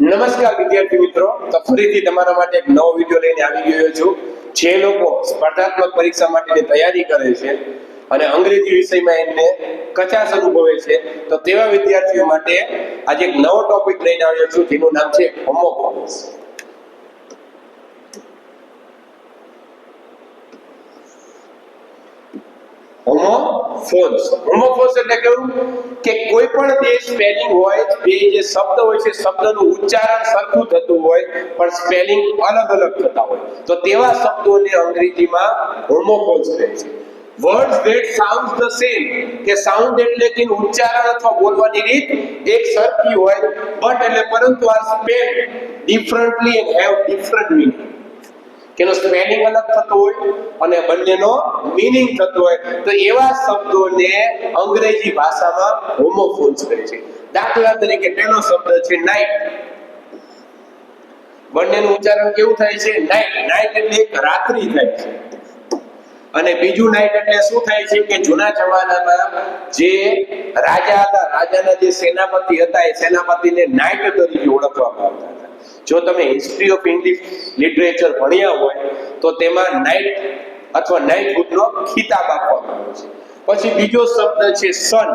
નમસ્કાર વિદ્યાર્થી મિત્રો. તો ફરીથી તમારા માટે એક નવો વીડિયો લઈને આવી ગયો છું. જે લોકો સ્પર્ધાત્મક પરીક્ષા માટેની તૈયારી કરે છે અને અંગ્રેજી વિષયમાં એમને કચાશ અનુભવે છે, તો તેવા વિદ્યાર્થીઓ માટે આજે એક નવો ટોપિક લઈને આવ્યો છું. જેનું નામ છે હોમોફોન્સ હોમોફોન્સ હોમોફોન્સ એટલે કેવું કે કોઈ પણ જે સ્પેલિંગ હોય, બે જે શબ્દ હોય છે, શબ્દનું ઉચ્ચારણ સરખું થતું હોય, પણ સ્પેલિંગ અલગ અલગ થતા હોય. તો તેવા શબ્દોને અંગ્રેજીમાં હોમોફોન્સ કહે છે. Words that sound the same કે સાઉન્ડ એટલે કે ઉચ્ચારણ અથવા બોલવાની રીત એક સરખી હોય બટ એટલે પરંતુ આ spell differently and have different meaning કે સ્પેલિંગ અલગ થતો હોય અને બંનેનો મીનિંગ થતો હોય, તો એવા શબ્દોને અંગ્રેજી ભાષામાં હોમોફોન્સ કહે છે. દાખલા તરીકે પહેલો શબ્દ છે નાઇટ બંનેનું ઉચ્ચારણ કેવું થાય છે? નાઇટ નાઇટ એટલે એક રાત્રિ થાય છે. અને બીજું નાઇટ એટલે શું થાય છે કે જૂના જમાનામાં જે રાજા હતા, રાજાના જે સેનાપતિ હતા, એ સેનાપતિને નાઇટ તરીકે ઓળખવામાં આવતા જો તમે હિસ્ટ્રી ઓફ ઇંગ્લિશ લિટરેચર ભણ્યા હોય, તો તેમાં નાઇટ અથવા નાઇટહુડનો ખિતાબ આપવામાં આવે છે. પછી બીજો શબ્દ છે સન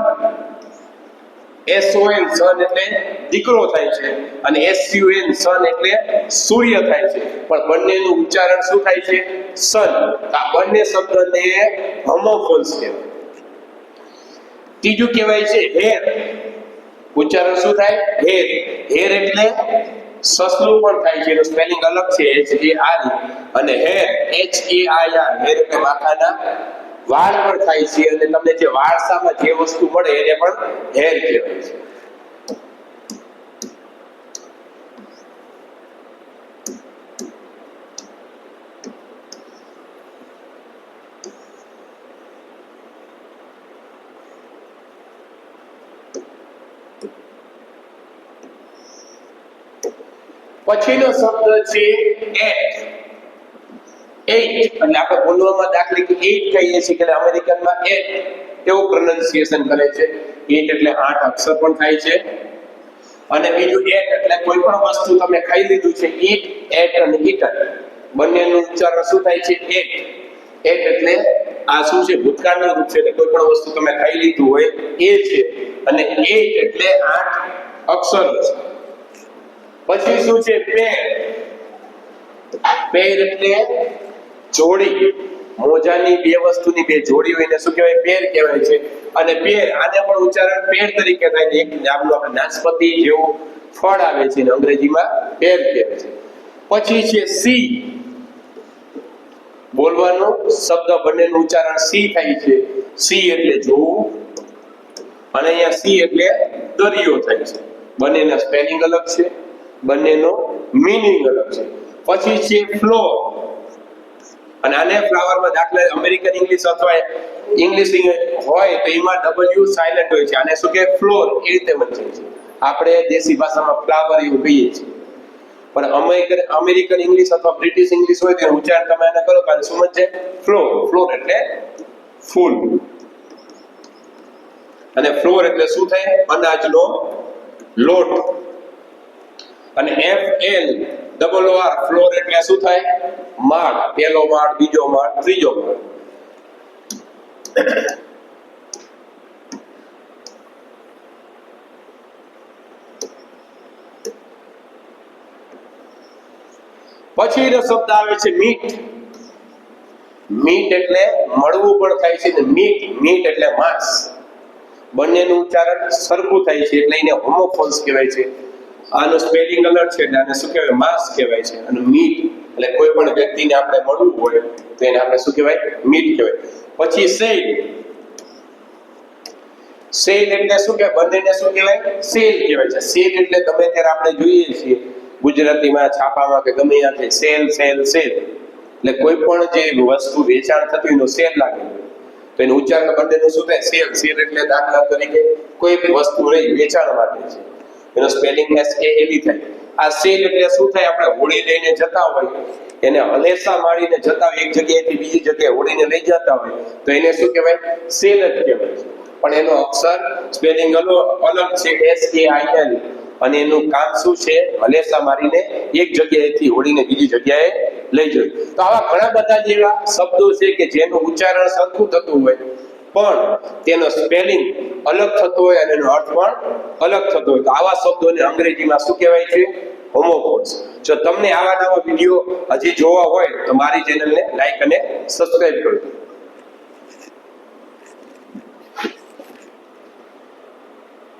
એસ ઓ એન સન એટલે દીકરો થાય છે અને એસ યુ એન સન એટલે સૂર્ય થાય છે. પણ બંનેનું ઉચ્ચારણ શું થાય છે? સન આ બંને શબ્દને હોમોફોન્સ કહેવાય. ત્રીજું કહેવાય છે હેર ઉચ્ચારણ શું થાય? હેર હેર એટલે સસલું પણ થાય છે. એનું સ્પેલિંગ અલગ છે એચ એ આર અને hare H A I R hair એટલે માથાના વાળ પણ થાય છે. અને તમને જે વારસામાં જે વસ્તુ મળે એને પણ હેર કહેવાય છે. પછીનો શબ્દ છે એટ. એટ એટલે આપણે બોલવામાં દાખલી કે એટ કહીએ છીએ કે અમેરિકનમાં એટ એવું પ્રોનાઉન્સિએશન કરે છે. એટ એટલે આઠ અક્ષર પણ થાય છે. અને બીજું એટ એટલે કોઈ પણ વસ્તુ તમે ખાઈ લીધું છે, ઈટ, એટ અને ઈટર. બંનેનું ઉચ્ચારણ શું થાય છે? એટ. એટ એટલે આ શું છે? ભૂતકાળનું રૂપ છે, એટલે કોઈ પણ વસ્તુ તમે ખાઈ લીધું હોય એ છે. અને એટ એટલે આઠ અક્ષર છે. પછી શું છે? પેર. પેર એટલે જોડી. મોજાની બે વસ્તુની બે જોડી હોય એને શું કહેવાય? પેર કહેવાય છે. અને પેર, આને પણ ઉચ્ચારણ પેર તરીકે થાય છે એક નામનું આપણે નાશપતિ જેવું ફળ આવે છે અંગ્રેજીમાં પેર કહેવાય છે. પછી છે સી. બોલવાનો શબ્દ બંનેનું ઉચ્ચારણ સી થાય છે. સી એટલે જોવું. અને અહીંયા સી એટલે દરિયો થાય છે. બંનેના સ્પેલિંગ અલગ છે. બંનેનો મીનિંગ અલગ છે. પછી છે ફ્લો અને આને ફ્લાવરમાં દાખલા અમેરિકન ઇંગ્લિશ અથવા ઇંગ્લિશ હોય તો એમાં ડબલ્યુ સાયલન્ટ હોય છે. આને શું કે ફ્લોર એ રીતે વંચાય છે. આપણે દેશી ભાષામાં ફ્લાવર એવું કહીએ છીએ. પણ અમેરિકન અમેરિકન ઇંગ્લિશ અથવા બ્રિટિશ ઇંગ્લિશ હોય તો ઉચ્ચારણ તમે એને કરો કારણ શું છે ફ્લોર ફ્લોર એટલે ફૂલ. અને ફ્લોર એટલે શું થાય? અનાજનો લોટ. અને F L double R flour એટલે શું થાય? માળ. પહેલો માળ, બીજો માળ, ત્રીજો માળ. પછીનો શબ્દ આવે છે મીટ. મીટ એટલે મળવું પણ થાય છે ને મીટ મીટ એટલે માંસ. બંનેનું ઉચ્ચારણ સરખું થાય છે એટલે એને હોમોફોન્સ કહેવાય છે. આનું સ્પેલિંગ અલર્ટ છે એટલે આને શું કહેવાય? માસ કહેવાય છે. અને મીટ, એટલે કોઈ પણ વ્યક્તિને આપણે મળવું હોય, તો એને આપણે શું કહેવાય? મીટ કહેવાય. પછી સેલ. સેલ એટલે શું કે બંનેને શું કહેવાય? સેલ કહેવાય છે. સેલ એટલે ગમે ત્યારે આપણે જોઈએ છીએ, ગુજરાતીમાં છાપામાં કે ગમે ત્યાંથી સેલ સેલ સેલ. એટલે કોઈ પણ જે વસ્તુ વેચાણ થતું એનો સેલ લાગે. તો એનું ઉચ્ચારણ બંનેનું શું થાય? સેલ. સેલ એટલે દાખલા તરીકે કોઈ વસ્તુ રહી વેચાણ માટે છે. એનો સ્પેલિંગ એસ કે એલી થાય. આ સેલ એટલે શું થાય? આપણે હોળી લઈને જતા હોય. એને હલેસા મારીને જતા હોય. એક જગ્યાએથી બીજી જગ્યાએ હોળીને લઈ જતા હોય. તો એને શું કહેવાય? સેલ જ કહેવાય. પણ એનો અક્ષર સ્પેલિંગ અલગ છે. એસ એ આઈ એલ અને એનું કામ શું છે? હલેસા મારીને એક જગ્યાએથી હોળીને બીજી જગ્યાએ લઈ જવું. તો આવા ઘણા બધા જેવા શબ્દો છે કે જેનું ઉચ્ચારણ સરખું થતું હોય. પણ તેનો સ્પેલિંગ અલગ થતો હોય અને એનો અર્થ પણ અલગ થતો હોય. તો આવા શબ્દોને અંગ્રેજીમાં શું કહેવાય છે? હોમોફોન્સ જો તમને આવા નવા વીડિયો હજી જોવા હોય તો મારી ચેનલને લાઈક અને સબસ્ક્રાઇબ કરો.